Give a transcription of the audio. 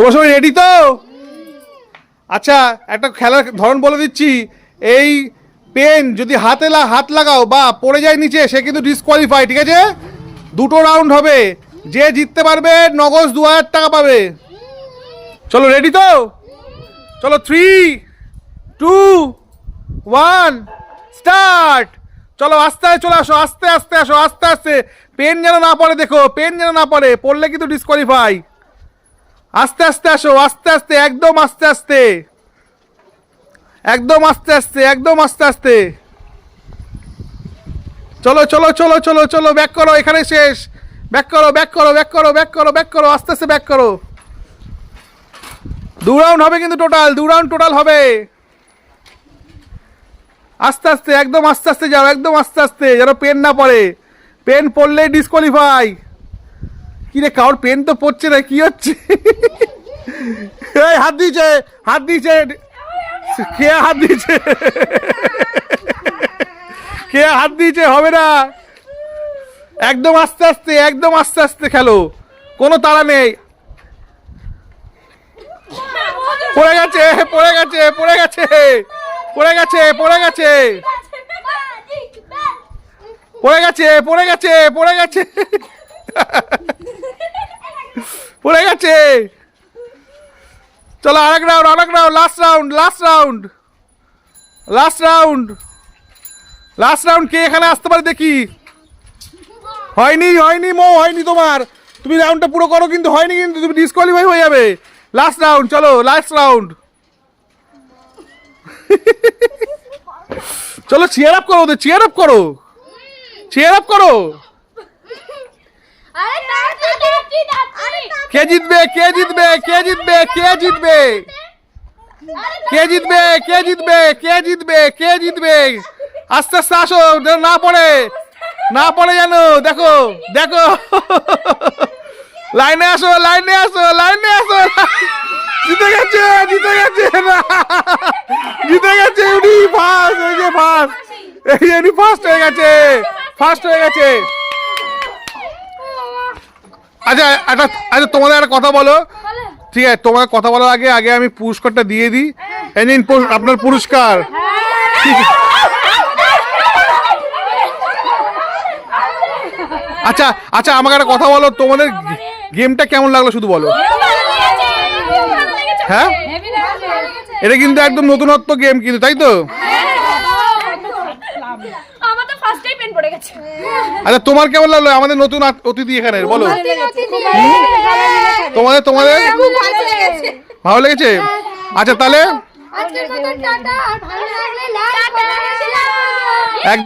তোমার সবাই রেডি তো? আচ্ছা একটা খেলার ধরন বলে দিচ্ছি। এই পেন যদি হাতে হাত লাগাও বা পড়ে যায় নিচে, সে কিন্তু ডিসকোয়ালিফাই ঠিক আছে? দুটো রাউন্ড হবে। যে জিততে পারবে, নগদ দু হাজার টাকা পাবে। চলো রেডি তো? চলো থ্রি টু ওয়ান স্টার্ট চলো, আস্তে আস্তে চলে আসো, আস্তে আস্তে আসো, আস্তে আস্তে। পেন যেন না পড়ে, দেখো পেন যেন না পড়ে, পড়লে কিন্তু ডিসকোয়ালিফাই আস্তে আস্তে আসো, আস্তে আস্তে, একদম আস্তে আস্তে। একদম আস্তে আস্তে, একদম আস্তে আস্তে। চলো চলো চলো চলো চলো, ব্যাক করো, এখানে শেষ। ব্যাক করো ব্যাক করো ব্যাক করো ব্যাক করো ব্যাক করো, আস্তে আস্তে ব্যাক করো। দু রাউন্ড হবে কিন্তু টোটাল দু রাউন্ড টোটাল হবে। আস্তে আস্তে, একদম আস্তে আস্তে যাও, একদম আস্তে আস্তে, যেন পেন না পড়ে। পেন পড়লে ডিসকোয়ালিফাই কি রে কারোর পেন তো পড়ছে না, কি হচ্ছে? হাত দিয়েছে হাত দিয়েছে। কে হাত দিয়েছে? কে হাত দিয়েছে, হবে না। একদম আস্তে আস্তে, একদম আস্তে আস্তে খেলো। কোনো তাড়া নেই। পড়ে গেছে পড়ে গেছে পড়ে গেছে পড়ে গেছে পড়ে গেছে পড়ে গেছে। পড়ে গেছে পড়ে গেছে। পড়ে গেছে। চলো আরেক রাউন্ড আরেক round last round last round last round last round কে এখানে আসতে পারে দেখি। হয়নি হয়নি মো, হয়নি তোমার। তুমি রাউন্ডটা পুরো করো কিন্তু হয়নি কিন্তু তুমি ডিসকোয়ালিফাই হয়ে যাবে। লাস্ট রাউন্ড চলো লাস্ট রাউন্ড চলো চেয়ার আপ করো ওদের চেয়ার আপ করো। চেয়ার আপ করো। কে জিতবে? কে জিতবে? কে জিতবে? কে জিতবে? কে জিতবে? কে জিতবে? কে জিতবে? কে জিতবে? আস্তে আস্তে আসো না পড়ে। না পড়ে জানো দেখো দেখো। লাইনে আসো লাইনে আসো লাইনে আসো। জিতে গেছে জিতে গেছে জিতে গেছে উনি ফার্স্ট এই যে ফার্স্ট এই উনি ফার্স্ট হয়ে গেছে ফার্স্ট হয়ে গেছে। আচ্ছা একটা আচ্ছা তোমাদের একটা কথা বলো। ঠিক আছে তোমার কথা বলার আগে আগে আমি পুরস্কারটা দিয়ে দিই। এই নিন আপনার পুরস্কার। আচ্ছা আচ্ছা আমাকে একটা কথা বলো তোমাদের গেমটা কেমন লাগল শুধু বলো। হ্যাঁ? এটা কিন্তু একদম নতুনত্ব গেম কিন্তু তাই তো? আচ্ছা।, আচ্ছা। তোমার কেমন লাগল? আমাদের নতুন অতিথি এখানে বলো। তোমাদের তোমাদের? হ্যাঁ, ভালো লেগেছে। হ্যাঁ, হ্যাঁ। আচ্ছা তাহলে? আজকের টাটা আর ভালো লাগলে লাইক